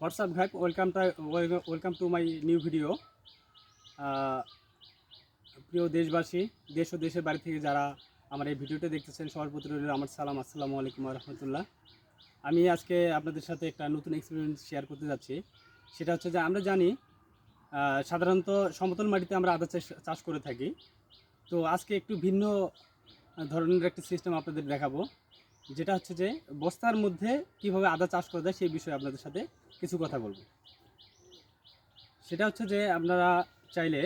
WhatsApp ঘাট welcome welcome to my new video প্রিয় দেশবাসী, দেশ ও দেশের বাড়ি থেকে যারা আমার এই ভিডিওটা দেখতেছেন, সবার প্রতি রইল আমার সালাম, আসসালামু আলাইকুম রহমতুল্লাহ। আমি আজকে আপনাদের সাথে একটা নতুন এক্সপিরিয়েন্স শেয়ার করতে যাচ্ছি। সেটা হচ্ছে যে আমরা জানি সাধারণত সমতল মাটিতে আমরা আদা চাষ করে থাকি। তো আজকে একটু ভিন্ন ধরনের একটা সিস্টেম আপনাদের দেখাবো। যেটা হচ্ছে যে বস্তার মধ্যে কীভাবে আদা চাষ করা যায় সেই বিষয়ে আপনাদের সাথে কিছু কথা বলব। সেটা হচ্ছে যে আপনারা চাইলে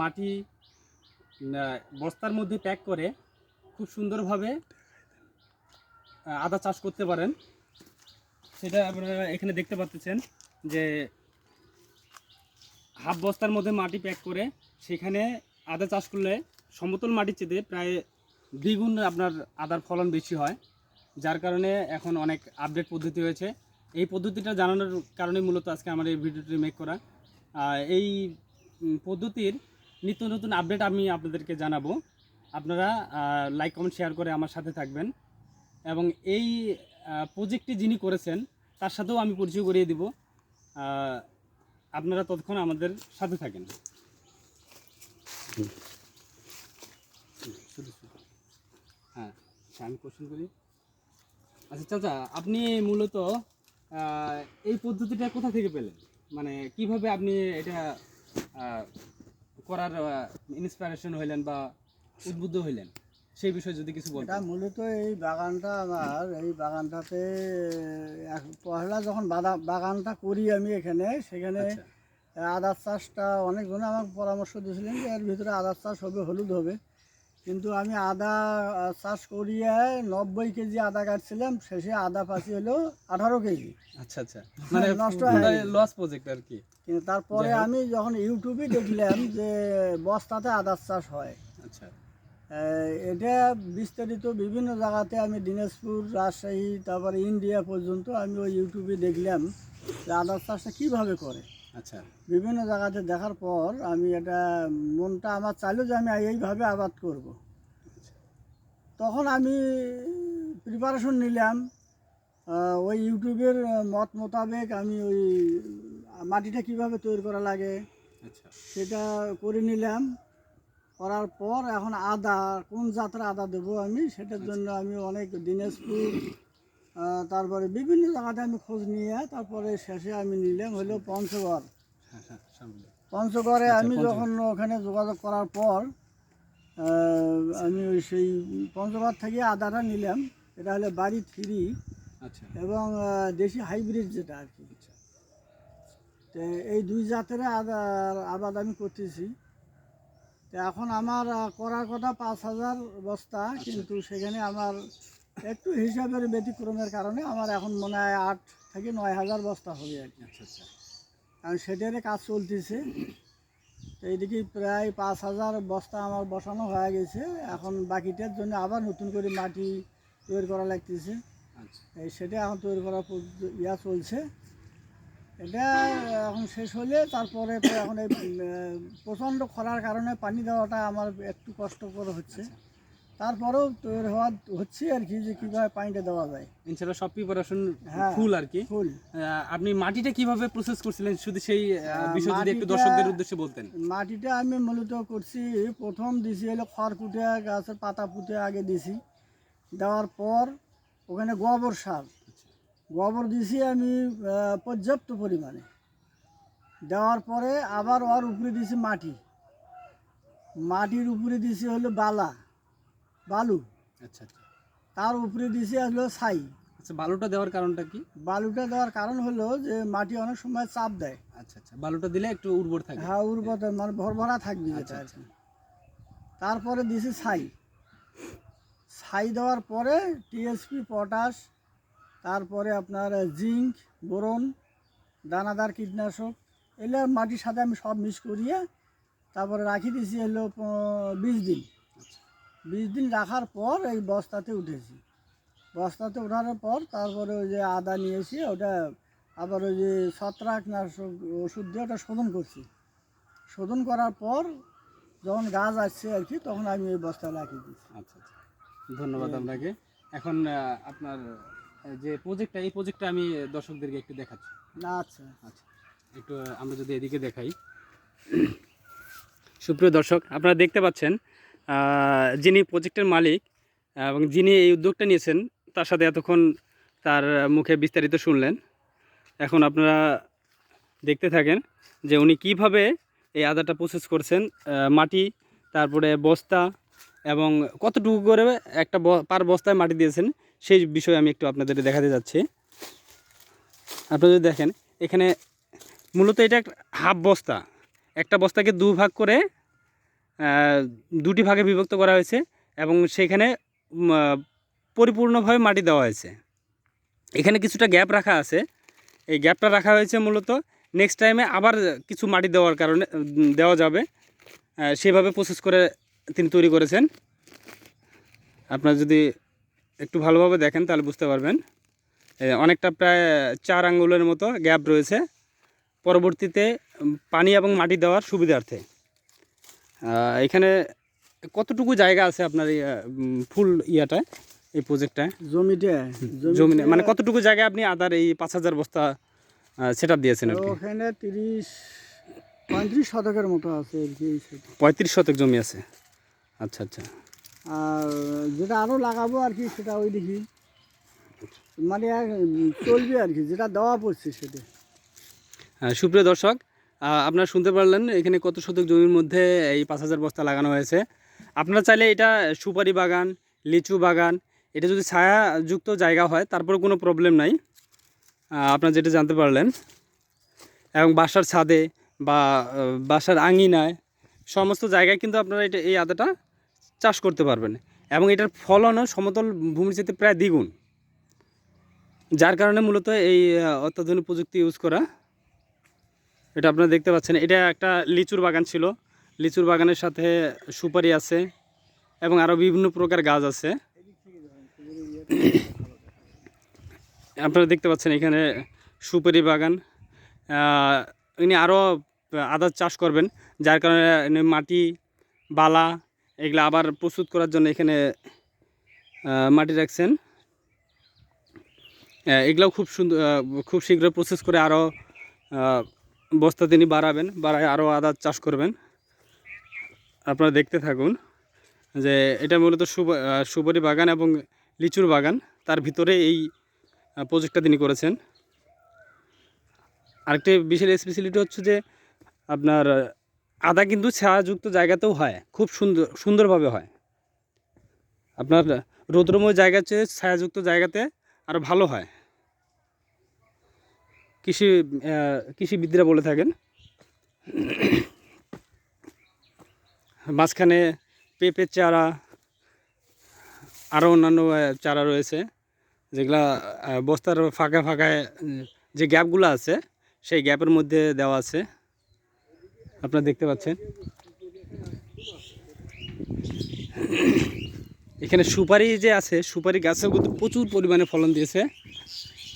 মাটি বস্তার মধ্যে প্যাক করে খুব সুন্দরভাবে আদা চাষ করতে পারেন। সেটা আপনারা এখানে দেখতে পাচ্ছেন যে হাফ বস্তার মধ্যে মাটি প্যাক করে সেখানে আদা চাষ করলে সমতল মাটির চেয়ে প্রায় দ্বিগুণ আপনার আদার ফলন বেশি হয় যার কারণে এখন অনেক আপডেট পদ্ধতি হয়েছে এই পদ্ধতিটা জানানোর কারণে মূলত আজকে আমার এই ভিডিওটি মেক করা। এই পদ্ধতির নিত্য নতুন আপডেট আমি আপনাদেরকে জানাব। আপনারা লাইক কমেন্ট শেয়ার করে আমার সাথে থাকবেন। এবং এই প্রজেক্টটি যিনি করেছেন তার সাথেও আমি পরিচয় করিয়ে দিব। আপনারা ততক্ষণ আমাদের সাথে থাকেন। শুধু। আচ্ছা, আমি কোশ্চেন করি। আচ্ছা চাচা আপনি মূলত এই পদ্ধতিটা কোথা থেকে পেলেন? মানে কীভাবে আপনি এটা করার ইন্সপিরেশন হইলেন বা উদ্বুদ্ধ হইলেন? সেই বিষয়ে যদি কিছু এটা বলতেন মূলত এই বাগানটা আমার এই বাগানটাতে পহেলা যখন বাদা- বাগানটা করি আমি এখানে সেখানে আচ্ছা। আদার চাষটা অনেকজনে আমাকে পরামর্শ দিয়েছিলেন যে এর ভিতরে আদার চাষ হবে হলুদ হবে। কিন্তু আমি আদা চাষ করিয়ে নব্বই কেজি আদা কাটছিলাম শেষে আদা পাচ্ছি হলো আঠারো কেজি। আচ্ছা আচ্ছা। মানে নষ্ট লস প্রজেক্ট আর কি। কিন্তু তারপরে আমি যখন ইউটিউবে দেখলাম যে বস্তাতে আদার চাষ হয় আচ্ছা। এটা বিস্তারিত বিভিন্ন জায়গাতে আমি দিনাজপুর রাজশাহী তারপরে ইন্ডিয়া পর্যন্ত আমি ওই ইউটিউবে দেখলাম যে আদার চাষটা কীভাবে করে। আচ্ছা। বিভিন্ন জায়গাতে দেখার পর আমি এটা মনটা আমার চাইলো যে আমি এইভাবে আবাদ করব। তখন আমি প্রিপারেশন নিলাম। ওই ইউটিউবের মত মোতাবেক আমি ওই মাটিটা কীভাবে তৈরি করা লাগে আচ্ছা। সেটা করে নিলাম। করার পর এখন আদা কোন জাতের আদা দেবো আমি সেটার জন্য আমি অনেক দিনাজপুর তারপরে বিভিন্ন জায়গাতে আমি খোঁজ নিয়ে তারপরে শেষে আমি নিলাম হলো পঞ্চগড়। পঞ্চগড়ে আচ্ছা, আমি যখন ওখানে যোগাযোগ করার পর আমি ওই সেই পঞ্চগড় থেকে আদাটা নিলাম। এটা হলো বাড়ি থ্রি আচ্ছা। এবং দেশি হাইব্রিড যেটা আর কি। আচ্ছা। তো এই দুই জাতের আদার আবাদ আমি করতেছি। তো এখন আমার করার কথা পাঁচ হাজার বস্তা কিন্তু সেখানে আমার একটু হিসাবের ব্যতিক্রমের কারণে আমার এখন মনে হয় আট থেকে নয় হাজার বস্তা হবে আর কি। আচ্ছা আচ্ছা। কারণ সেটারে কাজ চলতেছে। তো এইদিকে প্রায় পাঁচ হাজার বস্তা আমার বসানো হয়ে গেছে। এখন বাকিটার জন্য আবার নতুন করে মাটি তৈরি করা লাগতেছে। আচ্ছা। এই সেটা এখন তৈরি করার পদ্ধ- ইয়া চলছে। এটা এখন শেষ হলে তারপরে তো এখন এই প্রচণ্ড খরার কারণে পানি দেওয়াটা আমার একটু কষ্টকর হচ্ছে। তারপরেও তৈরি হওয়া হচ্ছে আর কি যে কীভাবে পানিটা দেওয়া যায়। ইনশাল্লাহ সব প্রিপারেশন হ্যাঁ। ফুল আর কি। ফুল আপনি মাটিটা কীভাবে প্রসেস করছিলেন? শুধু সেই বিষয় যদি একটু দর্শকদের উদ্দেশ্যে বলতেন। মাটিটা আমি মূলত করছি প্রথম দিছি হলো খড় কুটে গাছের পাতা পুঁতে আগে দিছি। দেওয়ার পর ওখানে গোবর সার। গোবর দিছি আমি পর্যাপ্ত পরিমাণে। দেওয়ার পরে আবার ওর উপরে দিছি মাটি। মাটির উপরে দিছি হলো বালা। বালু। আচ্ছা আচ্ছা। তার উপরে দিছি হলো ছাই। আচ্ছা বালুটা দেওয়ার কারণটা কি? বালুটা দেওয়ার কারণ হলো যে মাটি অনেক সময় চাপ দেয়। আচ্ছা আচ্ছা। বালুটা দিলে একটু উর্বর থাকে। হ্যাঁ উর্বর মানে ভরভরা থাকবে আচ্ছা আচ্ছা। তারপরে দিছি ছাই। ছাই দেওয়ার পরে টিএসপি পটাশ তারপরে আপনার জিঙ্ক বোরন দানাদার কীটনাশক এগুলো মাটির সাথে আমি সব মিক্স করিয়ে তারপরে রাখি দিয়েছি হলো বিশ দিন। বিশ দিন রাখার পর এই বস্তাতে উঠেছি। বস্তাতে ওঠানোর পর তারপরে ওই যে আদা নিয়েছি ওটা আবার ওই যে ছত্রাকনাশক ওষুধ দিয়ে ওটা শোধন করছি। শোধন করার পর যখন গাছ আসছে আর কি তখন আমি এই বস্তা লাগিয়ে দিচ্ছি। আচ্ছা আচ্ছা। ধন্যবাদ আপনাকে। এখন আপনার যে প্রজেক্টটা এই প্রজেক্টটা আমি দর্শকদেরকে একটু দেখাচ্ছি। আচ্ছা। আচ্ছা। একটু আমরা যদি এদিকে দেখাই। সুপ্রিয় দর্শক আপনারা দেখতে পাচ্ছেন যিনি প্রজেক্টের মালিক এবং যিনি এই উদ্যোগটা নিয়েছেন, তার সাথে এতক্ষণ তার মুখে বিস্তারিত শুনলেন। এখন আপনারা দেখতে থাকেন যে উনি কীভাবে এই আদাটা প্রসেস করছেন মাটি, তারপরে বস্তা এবং কতটুকু করে একটা পার বস্তায় মাটি দিয়েছেন, সেই বিষয়ে আমি একটু আপনাদের দেখাতে যাচ্ছি। আপনারা যদি দেখেন, এখানে মূলত এটা হাফ বস্তা। একটা বস্তাকে দু ভাগ করে দুটি ভাগে বিভক্ত করা হয়েছে এবং সেখানে পরিপূর্ণভাবে মাটি দেওয়া হয়েছে। এখানে কিছুটা গ্যাপ রাখা আছে। এই গ্যাপটা রাখা হয়েছে মূলত নেক্সট টাইমে আবার কিছু মাটি দেওয়ার কারণে দেওয়া যাবে। সেভাবে প্রসেস করে তিনি তৈরি করেছেন। আপনারা যদি একটু ভালোভাবে দেখেন তাহলে বুঝতে পারবেন। অনেকটা প্রায় চার আঙ্গুলের মতো গ্যাপ রয়েছে। পরবর্তীতে পানি এবং মাটি দেওয়ার সুবিধার্থে। এখানে কতটুকু জায়গা আছে আপনার ফুল ইয়াটায় এই প্রজেক্টটায় জমিতে জমিনে মানে কতটুকু জায়গায় আপনি আদার এই পাঁচ হাজার বস্তা সেট আপ দিয়েছেন ওখানে তিরিশ পঁয়ত্রিশ শতকের মতো আছে আর কি। পঁয়ত্রিশ শতক জমি আছে। আচ্ছা আচ্ছা। আর যেটা আরও লাগাবো আর কি সেটা ওই দেখি মানে চলবে আর কি যেটা দেওয়া পড়ছে সেটা। হ্যাঁ, সুপ্রিয় দর্শক আপনারা শুনতে পারলেন, এখানে কত শতক জমির মধ্যে এই পাঁচ হাজার বস্তা লাগানো হয়েছে। আপনারা চাইলে এটা সুপারি বাগান, লিচু বাগান, এটা যদি ছায়াযুক্ত জায়গা হয় তারপরে কোনো প্রবলেম নাই। আপনারা যেটা জানতে পারলেন, এবং বাসার ছাদে বা বাসার আঙিনায় সমস্ত জায়গায় কিন্তু আপনারা এটা, এই আদাটা চাষ করতে পারবেন। এবং এটার ফলনও সমতল ভূমির চেয়ে প্রায় দ্বিগুণ। যার কারণে মূলত এই অত্যাধুনিক প্রযুক্তি ইউজ করা এটা আপনারা দেখতে পাচ্ছেন, এটা একটা লিচুর বাগান ছিল। লিচুর বাগানের সাথে সুপারি আছে এবং আরও বিভিন্ন প্রকার গাছ আছে। আপনারা দেখতে পাচ্ছেন এখানে সুপারি বাগান। ইনি আরও আদার চাষ করবেন, যার কারণে মাটি, বালা এগুলো আবার প্রস্তুত করার জন্য এখানে মাটি রাখছেন। এগুলাও খুব সুন্দর খুব শীঘ্র প্রসেস করে আরও বস্তা তিনি বাড়াবেন, বাড়ায় আরও আদা চাষ করবেন। আপনারা দেখতে থাকুন যে এটা মূলত সুপারি বাগান এবং লিচুর বাগান। তার ভিতরে এই প্রজেক্টটা তিনি করেছেন। আরেকটি বিশেষ স্পেশালিটি হচ্ছে যে আপনার আদা কিন্তু ছায়াযুক্ত জায়গাতেও হয়, খুব সুন্দর, সুন্দরভাবে হয়। আপনার রৌদ্রময় জায়গার চেয়ে ছায়াযুক্ত জায়গাতে আরও ভালো হয়। কৃষি কৃষিবিদরা বলে থাকেন। মাঝখানে পেঁপে চারা আরও অন্যান্য চারা রয়েছে। যেগুলা বস্তার ফাঁকা ফাঁকায় যে গ্যাপগুলো আছে, সেই গ্যাপের মধ্যে দেওয়া আছে। আপনারা দেখতে পাচ্ছেন। এখানে সুপারি যে আছে, সুপারি গাছেও কিন্তু প্রচুর পরিমাণে ফলন দিয়েছে।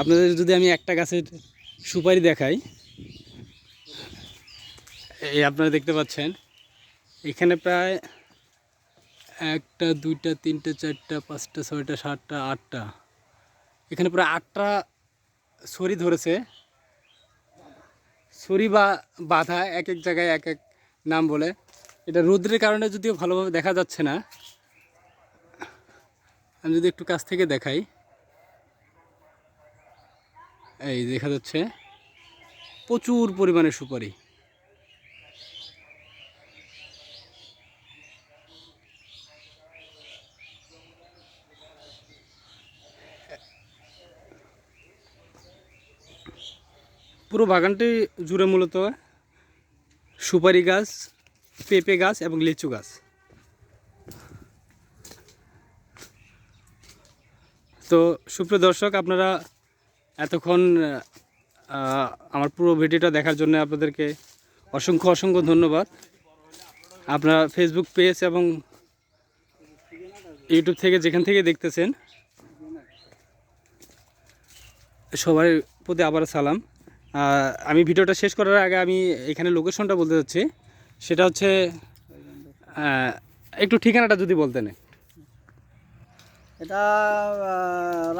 আপনাদের যদি আমি একটা গাছের সুপারি দেখাই। এই আপনারা দেখতে পাচ্ছেন, এখানে প্রায় একটা, দুইটা, তিনটা, চারটা, পাঁচটা, ছয়টা, সাতটা, আটটা, এখানে প্রায় আটটা ছড়ি ধরেছে। সরি বা বাধা এক এক জায়গায় এক এক নাম বলে। এটা রৌদ্রের কারণে যদিও ভালোভাবে দেখা যাচ্ছে না। আমি যদি একটু কাছ থেকে দেখাই। এই দেখা যাচ্ছে। প্রচুর পরিমাণে সুপারি। পুরো বাগানটি জুড়ে মূলত সুপারি গাছ, পেঁপে গাছ এবং লিচু গাছ। তো সুপ্রিয় দর্শক, আপনারা এতক্ষণ আমার পুরো ভিডিওটা দেখার জন্য আপনাদেরকে অসংখ্য অসংখ্য ধন্যবাদ। আপনারা ফেসবুক পেজ এবং ইউটিউব থেকে যেখান থেকে দেখতেছেন সবার প্রতি আবার সালাম। আমি ভিডিওটা শেষ করার আগে আমি এখানে লোকেশনটা বলতে চাচ্ছি। সেটা হচ্ছে একটু ঠিকানাটা যদি বলতেন। এটা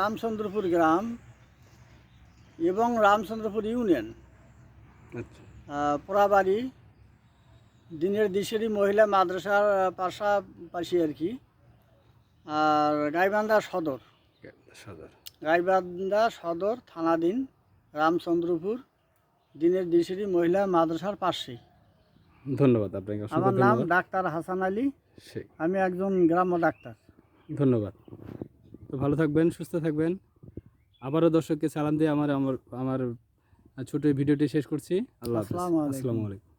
রামচন্দ্রপুর গ্রাম এবং রামচন্দ্রপুর ইউনিয়ন। আচ্ছা। পোড়াবাড়ি দিনের দিশেরই মহিলা মাদ্রাসার পাশাপাশি আর কি। আর গাইবান্ধা সদর। সদর। গাইবান্ধা সদর থানাধীন রামচন্দ্রপুর দিনের দিশেরই মহিলা মাদ্রাসার পাশেই। ধন্যবাদ আপনাকে আমার নাম ডাক্তার হাসান আলী। আমি একজন গ্রাম্য ডাক্তার। ধন্যবাদ। তো ভালো থাকবেন সুস্থ থাকবেন। আবারও দর্শককে সালাম দিয়ে আমার আমার আমার ছোট ভিডিওটি শেষ করছি। আল্লাহ হাফেজ। আসসালামু আলাইকুম।